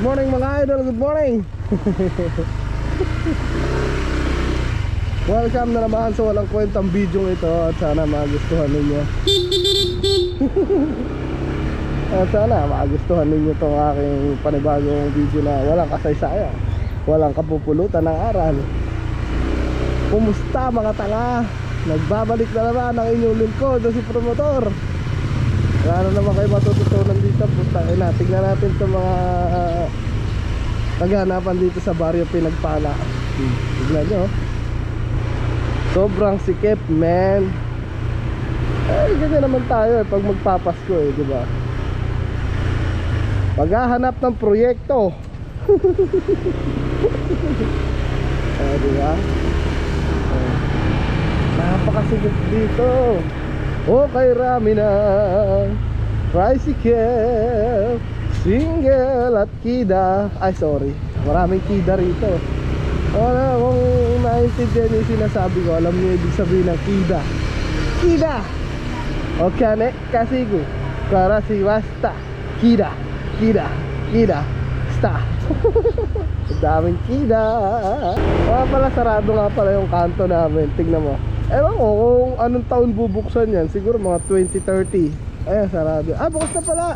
Morning mga idol, good morning. Welcome na naman sa walang kwentang video ito. At sana magustuhan ninyo. At sana magustuhan ninyo itong aking panibagong video na walang kasaysayan. Walang kapupulutan ng aral. Kumusta mga tanga? Nagbabalik na naman ang inyong lingkod na si Promotor Wala na naman kayo matututunan dito Puta ina, tignan natin itong mga uh, dito sa baryo Pinagpala hmm. Tignan nyo Sobrang sikip man Eh ganyan naman tayo eh Pag magpapasko eh di ba? Paghahanap ng proyekto Eh di ba? Eh, Napakasigip dito Okay rami na. Tricycle Single at kida. Ay sorry. Maraming kida rito. Wala kung naintindihan yung sinasabi ko. Alam niyo ibig sabihin ng kida. Kida! Okay ne kasigu. Para si basta Kida. Kida. Kida. Sta. Daming kida. Kaya pala sarado nga pala yung kanto namin. Tignan mo Ewan ko kung anong taon bubuksan yan. Siguro mga 2030 Ayan sarado. Ah bukas na pala.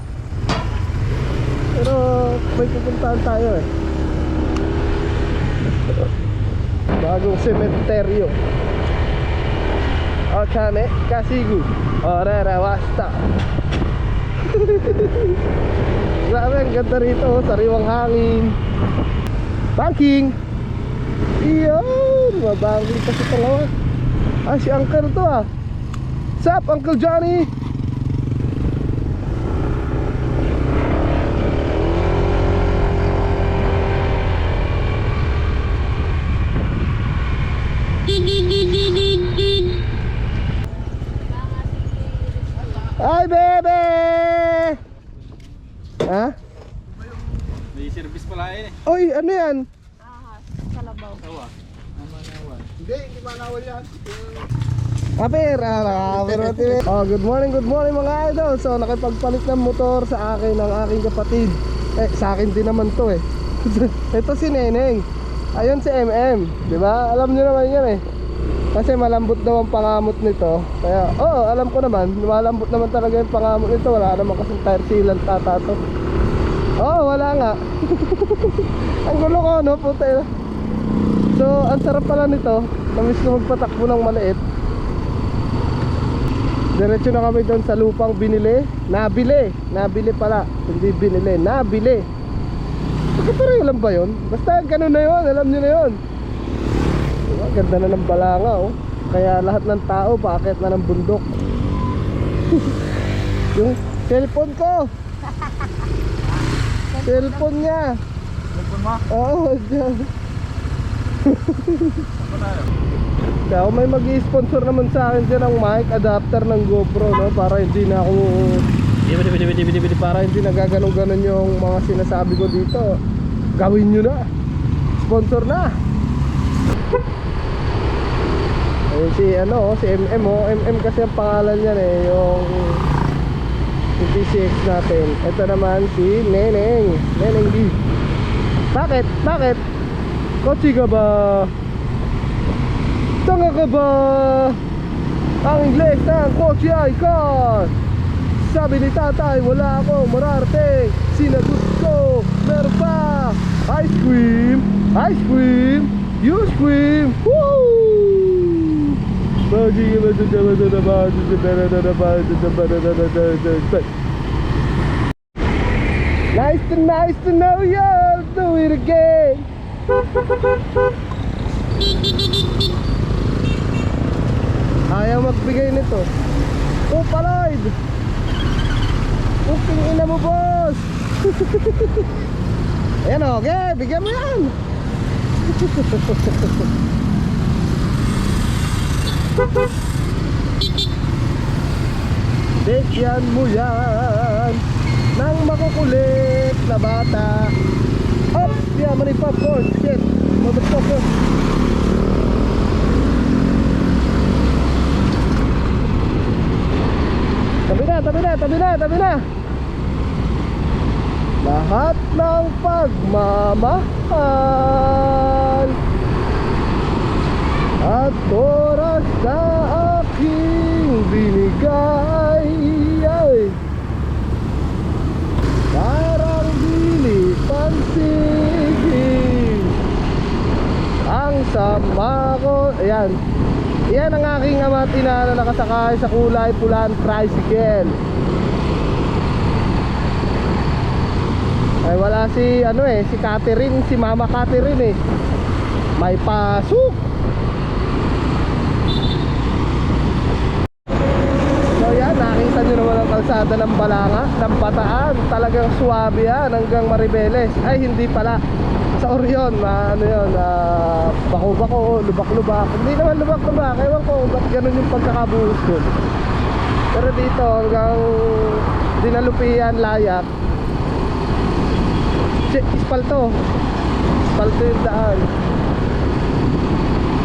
Pero may pupuntahan tayo eh. Bagong sementeryo. Okane Kasigu. Orera Wasta Grabe ang ganda rito. Sariwang hangin. Banking! Iyon Mabangking kasi talawa Ah si Uncle to ah Sup Uncle Johnny Ay bebe Ha? May service pala eh. Oy ano yan? Hindi, hindi manawal yan. Kapir, kapir eh. Oh, good morning, good morning mga idol. So, nakipagpalit ng motor sa akin ng aking kapatid. Eh, sa akin din naman to eh. Ito si Neneng. Ayun si MM, di ba? Alam niyo naman yan eh. Kasi malambot daw ang pangamot nito. Kaya, oh, alam ko naman. Malambot naman talaga yung pangamot nito. Wala naman kasing tire sealant tata to. Oo, oh, wala nga. ang gulo ko, no? Puta yun. So, ang sarap pala nito. Namiss ko magpatakbo ng maliit. Diretso na kami doon sa lupang binili. Nabili. Nabili pala. Hindi binili. Nabili. Pagkatuloy lang ba yun? Basta ganun na yun. Alam nyo na yun. Diba? Ganda na ng balanga oh. Kaya lahat ng tao paakit na ng bundok. Yung cellphone ko. cellphone niya. Lupon mo? Oo? Kaya may mag-sponsor naman sa akin dyan ng mic adapter ng GoPro no para hindi na ako para hindi na gaganon-ganon yung mga sinasabi ko dito. Gawin nyo na. Sponsor na. Ayun si ano, si MM oh. MM kasi ang pangalan niyan eh, yung yung PCX natin. Ito naman si Neneng. Neneng D. Bakit? Bakit? Kotsi ka ba? Tanga ka ba? Ang Ingles ng kotse ay car. Sabi ni tatay, wala ako mararating. Sinagot ko, meron pa. Ice cream, ice cream, you scream. Woo! Nice to nice to know you. Do it again. Ayaw magbigay nito. Oh, palaid. Puking ina mo, boss. Ayan o, okay, bigyan mo yan. Bigyan mo yan ng makukulit na bata. Up! Yeah, mani popcorn. Shit. Motherfucker. Tabi na, tabi na, tabi na, tabi na. Lah, lahat ng pagmamahal At oras na aking binigay ay Parang dili pansigin Ang sama ko Ayan Yan ang aking ama tinana nakasakay sa kulay pulan tricycle Ay wala si ano eh Si Catherine Si Mama Catherine eh May pasok So yan, nakita nyo naman ang kalsada ng Balanga, ng Bataan. Talagang suwabe yan hanggang Maribeles. Ay, hindi pala. Sa Orion, ma, ano yun, ah, bako-bako, lubak-lubak. Hindi naman lubak-lubak. Ewan ko, ba't ganun yung pagkakabuhos ko. Pero dito, hanggang Dinalupian, Layak. Ispalto. Ispalto yung daan.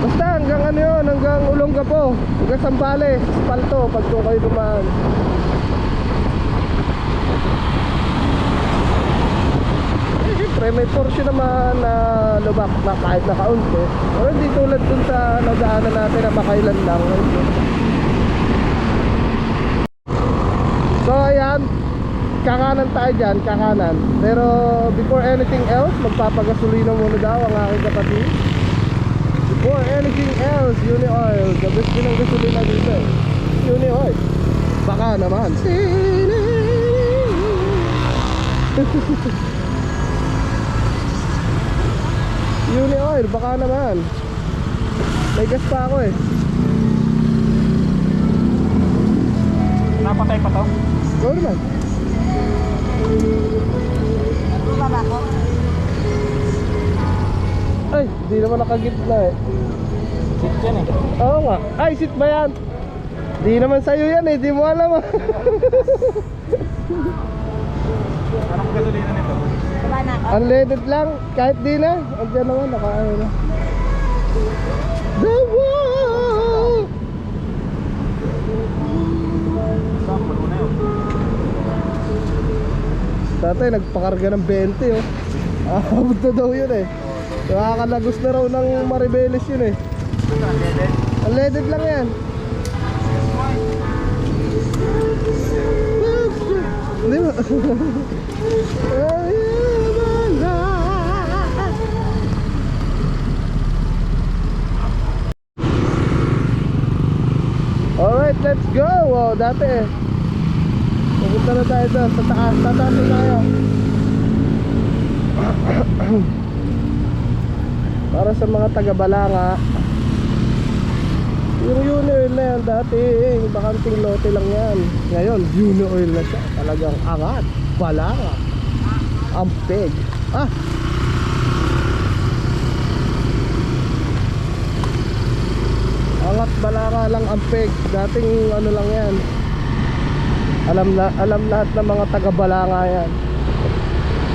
Basta hanggang ano yun, hanggang Olongapo, hanggang Sambales, Espalto, pag doon kayo dumaan. Siyempre, may portion naman na lubak na kahit na kaunti. Pero hindi tulad dun sa nadaanan natin na makailan lang. So, ayan. Kakanan tayo dyan, kakanan. Pero before anything else, magpapagasolina muna daw ang aking kapatid. Before anything else, Uni Oil. The best din ang gasolina dito. Uni Oil. Baka naman. Uni Oil, baka naman. May gas pa ako eh. Napatay pa to? Go naman. Ay, di naman nakagitna eh. Sit yan eh. Oo nga. Ay, sit ba yan? Di naman sa'yo yan eh. Di mo alam ah. Anong gasolina nito? Diba na ako? Unleaded lang. Kahit di na. Andiyan naman. Nakaano na. Yun. Dati nagpakarga ng 20 oh. Ah, abot na daw yun eh. Nakakalagos na raw ng Maribeles yun eh. Unleaded lang yan. Hindi ba? Alright, let's go! Oh, dati Pupunta na tayo doon sa taas. Tataas na tayo. Para sa mga taga-balanga Yung Uni Oil na yan dati eh, bakanting lote lang yan. Ngayon, Uni Oil na siya. Talagang angat, balanga Ampeg. Ah! Angat balanga lang ampeg. Dating ano lang yan. Alam, na, alam lahat ng mga taga-balanga yan.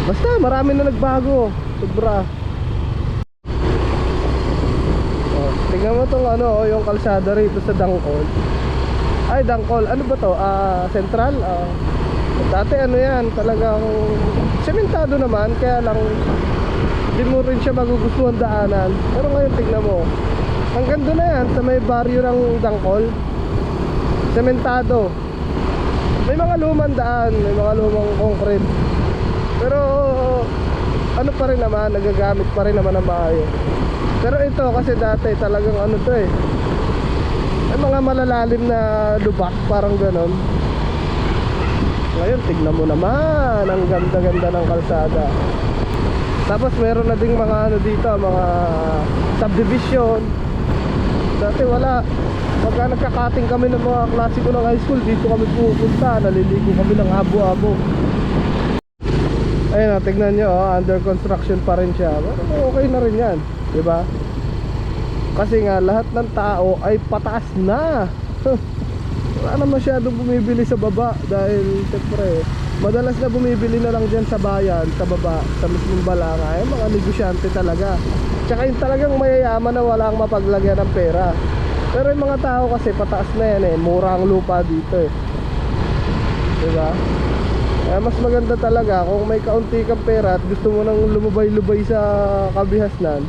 Basta marami na nagbago. Sobra Oh, tingnan mo tong ano, oh, yung kalsada rito sa Dangkol. Ay, Dangkol. Ano ba to? Ah, Central? Ah. dati ano yan, talagang sementado naman, kaya lang di mo rin siya magugustuhan daanan. Pero ngayon tingnan mo. Hanggang doon na yan sa may baryo ng Dangkol. Sementado. May mga lumang daan, may mga lumang concrete. Pero ano pa rin naman, nagagamit pa rin naman ang maayos. Pero ito kasi dati talagang ano to eh. May mga malalalim na lubak, parang ganon. Ngayon, tignan mo naman, ang ganda-ganda ng kalsada. Tapos meron na ding mga ano dito, mga subdivision. Dati wala. Pagka nagkakating kami ng mga klase ko ng high school, dito kami pupunta, naliligo kami ng abo-abo. Ayun, oh, tignan nyo, oh, under construction pa rin siya. Okay na rin yan, di ba? Kasi nga, lahat ng tao ay pataas na. Wala na masyadong bumibili sa baba dahil, siyempre, madalas na bumibili na lang dyan sa bayan, sa baba, sa mismong balanga, ay mga negosyante talaga. Tsaka yung talagang mayayaman na walang mapaglagyan ng pera. Pero yung mga tao kasi pataas na yan eh, mura ang lupa dito eh. Di ba? Kaya mas maganda talaga kung may kaunti kang pera at gusto mo nang lumubay-lubay sa kabihasnan,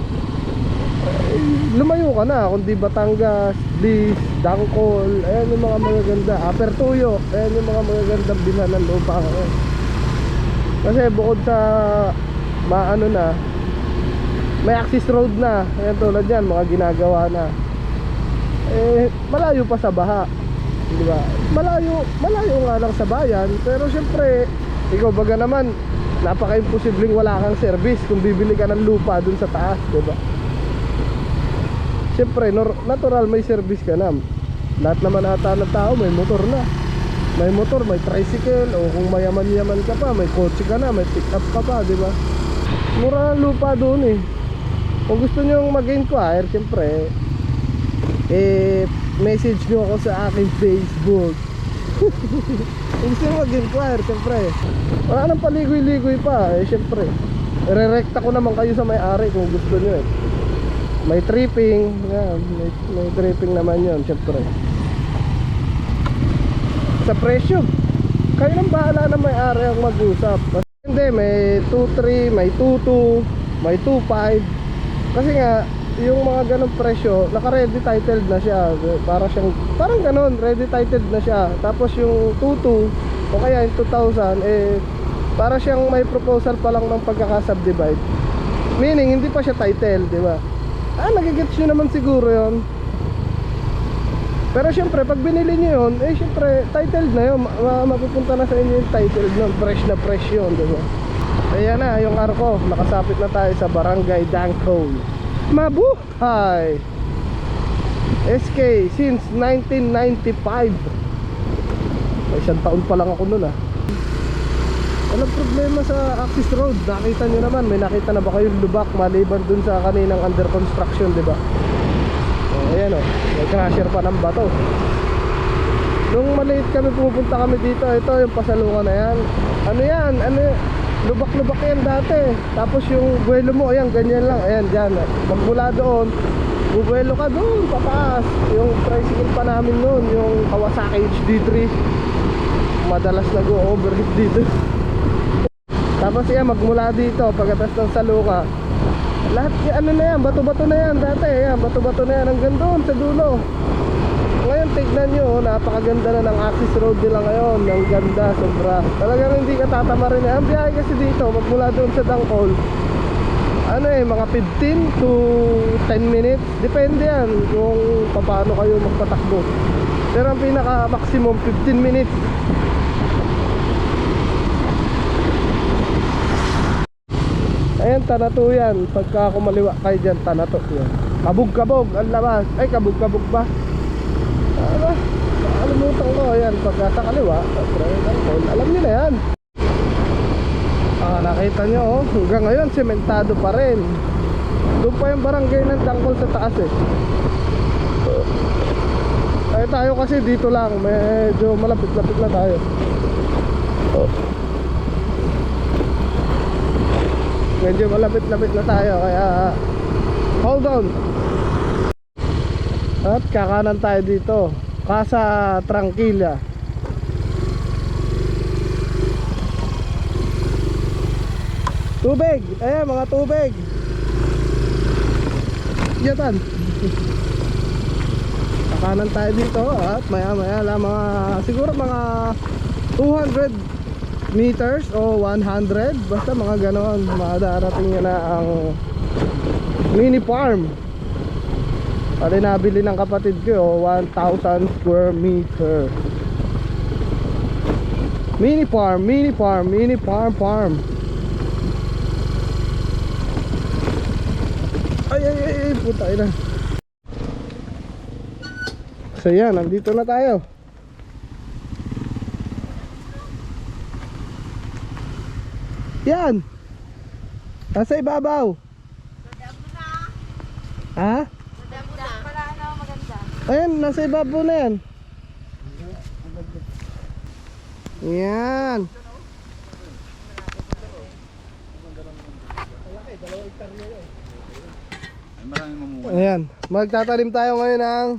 eh, lumayo ka na. Kundi Batangas, Bliss, Dangkol, ayan yung mga magaganda. Apertuyo, ayan yung mga magagandang bilhan ng lupa ngayon. Kasi bukod sa maano na, may access road na. Ayan tulad yan, mga ginagawa na. Eh, malayo pa sa baha. Di ba? Malayo, malayo nga lang sa bayan. Pero syempre, ikaw baga naman, napaka-imposibleng wala kang service kung bibili ka ng lupa dun sa taas, di ba? Syempre, natural may service ka na. Lahat naman ata ng tao may motor na. May motor, may tricycle, o kung mayaman-yaman ka pa, may kotse ka na, may pick up ka pa, di ba? Mura lupa doon eh. Kung gusto nyo mag-inquire, syempre, eh, message nyo ako sa aking Facebook. Kung gusto nyo mag-inquire, syempre, wala nang paligoy-ligoy pa, eh, syempre. Re-recta ko naman kayo sa may-ari kung gusto nyo eh. May tripping, yan, may, may tripping naman yon syempre. Sa presyo, kayo nang bahala na may-ari ang mag-usap. Hindi, may 2.3, may 2.2, may 2.5. Kasi nga, yung mga ganong presyo, naka-ready titled na siya. Para siyang, parang ganon, ready titled na siya. Tapos yung 2.2, o kaya yung 2,000, eh, para siyang may proposal pa lang ng pagkakasubdivide. Meaning, hindi pa siya title, di ba? Ah, nagigets nyo naman siguro yon. Pero syempre, pag binili nyo yun, eh syempre, titled na yun. Ma- ma- mapupunta na sa inyo yung titled nun. Fresh na fresh yun, di ba? Ayan na, yung arko. Nakasapit na tayo sa Barangay Dangkol. Mabuhay! SK since 1995. May isang taon pa lang ako nun ah. Walang problema sa access road. Nakita nyo naman, may nakita na ba kayong lubak maliban dun sa kaninang under construction, di ba? Oh, ayan o, may crusher pa ng bato. Nung maliit kami pumupunta kami dito, ito yung pasalungan na yan. Ano yan? Ano yan? Lubak-lubak yan dati. Tapos yung buwelo mo, ayan, ganyan lang. Ayan, dyan. Magmula doon, bubuelo ka doon, pataas. Yung tricycle pa namin noon, yung Kawasaki HD3. Madalas nag-overheat dito. Tapos yan, magmula dito, pagkatas ng saluka. Lahat, ano na yan, bato-bato na yan dati. Yan, bato-bato na yan hanggang doon sa dulo. Ngayon, tignan nyo, oh, napakaganda na ng access road nila ngayon. Ang ganda, sobra. Talagang hindi ka tatama rin. Ang biyahe kasi dito, magmula doon sa Dangkol, ano eh, mga 15 to 10 minutes. Depende yan kung paano kayo magpatakbo. Pero ang pinaka maximum 15 minutes. Ayan, tanato yan. Pagka kumaliwa kayo dyan, tanato yan. Kabog-kabog ang labas. Ay, kabog-kabog ba? Ano? Nakalimutan ko. Ayan, pagka sa kaliwa, alam niyo na yan. Ah, nakita nyo, oh. Hanggang ngayon, sementado pa rin. Doon pa yung barangay ng Dangkol sa taas eh. Ay tayo kasi dito lang, medyo malapit-lapit na tayo. Medyo malapit-lapit na tayo kaya hold on. At kakanan tayo dito. Casa Tranquila. Tubig! Ayan, mga tubig! Yatan! Kakanan tayo dito at maya maya lang mga siguro mga 200 meters o 100 basta mga ganon madarating nyo na ang mini farm Pali nabili ng kapatid ko 1,000 square meter Mini farm, mini farm, mini farm farm Ay ay ay, ay puta ina So yan, nandito na tayo. Yan. Nasa ibabaw. Ha? Ayan, nasa ibabaw na yan. Yan. Ay, maraming mamuha. Ayan. Magtatanim tayo ngayon ng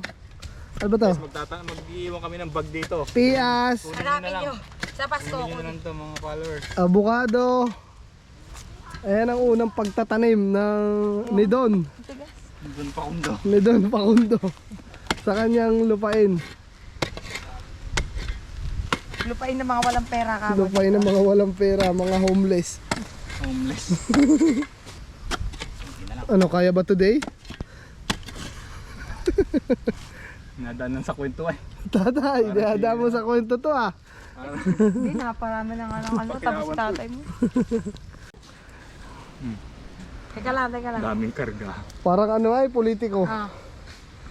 ano ba to? Magtata mag-iiwan kami ng bag dito. Pias, Kunin nyo. Sa Pasko na lang to mga followers. Avocado. Ayan ang unang pagtatanim ng ni Don. Doon pa kundo. Ni Don Facundo. Sa kanyang lupain. Lupain ng mga walang pera ka. Lupain ng mga walang pera, mga homeless. Homeless. Ano, kaya ba today? Nadaanan sa kwento eh. Tatay, dihada mo sa kwento to ah. Hindi, naparami ng ano, ano, tapos tatay mo. Teka lang, teka lang. Daming karga. Parang ano ay, politiko. Ah.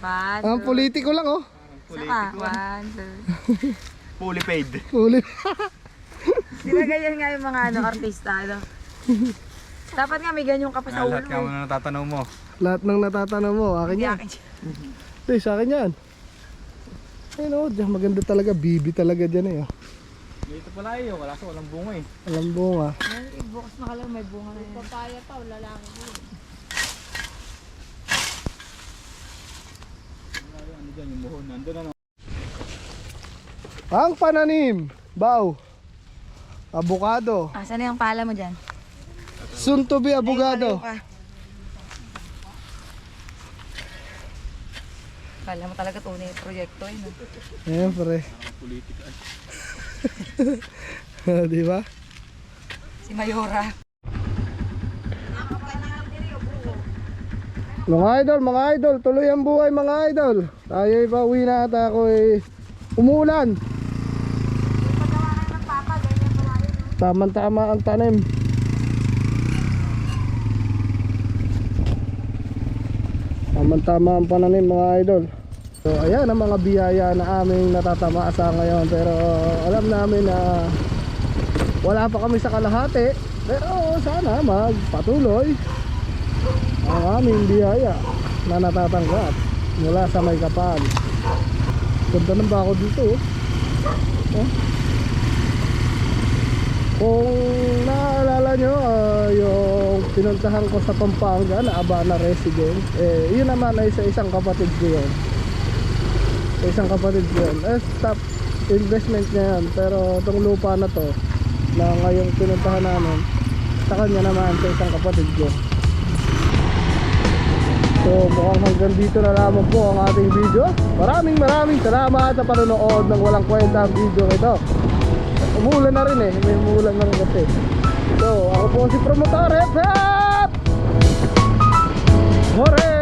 One, Ang two, politiko lang oh. saka. One, two. Fully paid. Uli. Di ba ganyan nga yung mga ano, artista, ano? Dapat nga may ganyan ka pa sa ulo. Lahat ka mo na natatanaw mo. Lahat ng natatanong mo, akin Hindi yan. akin siya. Eh, sa akin yan. Ayun oh, diyan, maganda talaga. Bibi talaga dyan eh. Oh. Dito pala eh. Wala sa walang bunga eh. Alam bunga. Ay, Bukas na kalaw, may bunga na yan. Papaya pa, wala lang. Ano dyan yung buhon. Nandun ano. Ang pananim. Baw. Avocado. Ah, saan yung pala mo dyan? Soon to be abogado. Kala mo talaga tunay yung proyekto eh. No? Ayan, pre. Politika. Di ba? Si Mayora. Mga idol, mga idol, tuloy ang buhay mga idol. Tayo ay pauwi na at ako ay umuulan. Tamang-tama ang tanim. Tamang-tama ang pananim mga idol. So ayan ang mga biyaya na aming natatamasa ngayon pero alam namin na wala pa kami sa kalahati pero sana magpatuloy ang aming biyaya na natatanggap mula sa may kapal. Ganda ng bako dito. Oh. Kung naalala nyo, ah, yung pinuntahan ko sa Pampanga na Abana Residence, eh, yun naman ay sa isang kapatid ko yun. Sa isang kapatid ko yun. Eh, stop investment niya yan. Pero itong lupa na to, na ngayong pinuntahan namin, sa kanya naman sa isang kapatid ko. So mukhang hanggang dito na lamang po ang ating video. Maraming maraming salamat sa panonood ng walang kwenta ang video ito. Umulan na rin eh, may umulan na rin kasi. So ako po si Promotor Hep Hep! Hore!